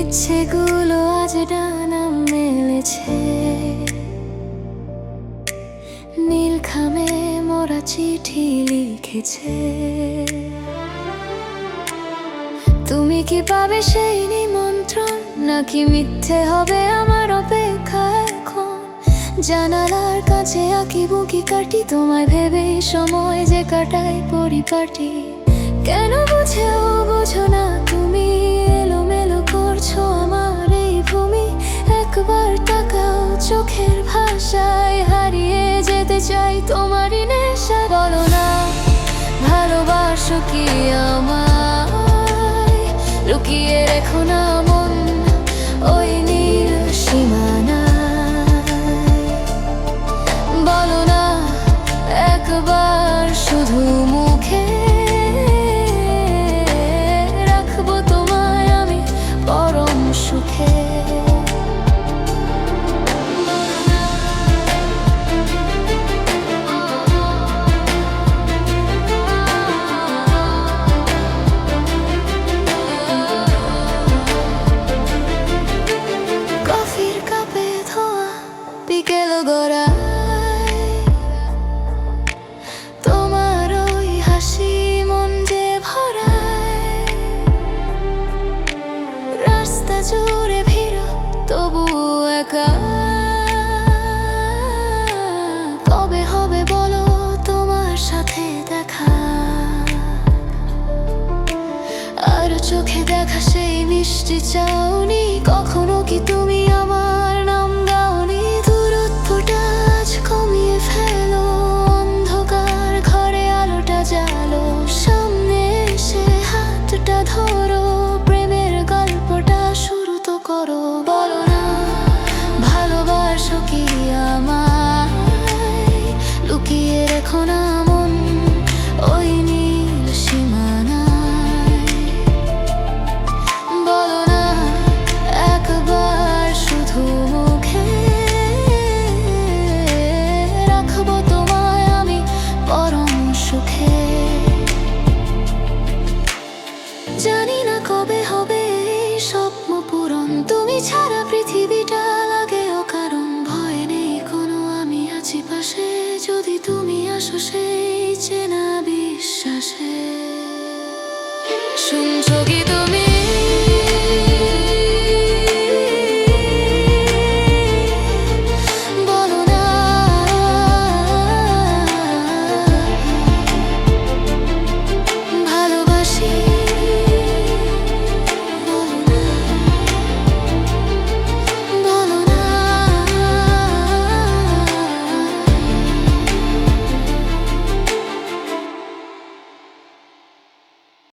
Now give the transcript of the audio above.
ইচ্ছেগুলো আজ ডানা মেলেছে। নীল খামে মোরা চিঠি লিখেছে। তুমি কি পাবে সেই নিমন্ত্রণ? নাকি মিথ্যে হবে আমার অপেক্ষা এখন? জানালার কাছে আঁকি বুকি কাটি, তোমায় ভেবে সময় যে কাটাই পরিপাটি। কেন বুঝেও বোঝো না তুমি? চাই তোমারই নেশা বলো না। ভালোবাসো কি আমায়? জুড়ে ভিড়, তবু একা। কবে হবে বলো তোমার সাথে দেখা? আর চোখে দেখা সেই মিষ্টি চাউনি, কখনো কি তুমি আমার নাম গাওনি? দূরত্বটা আজ কমিয়ে ফেলো, অন্ধকার ঘরে আলোটা জ্বালো, সামনে এসে হাতটা ধরো 谢了。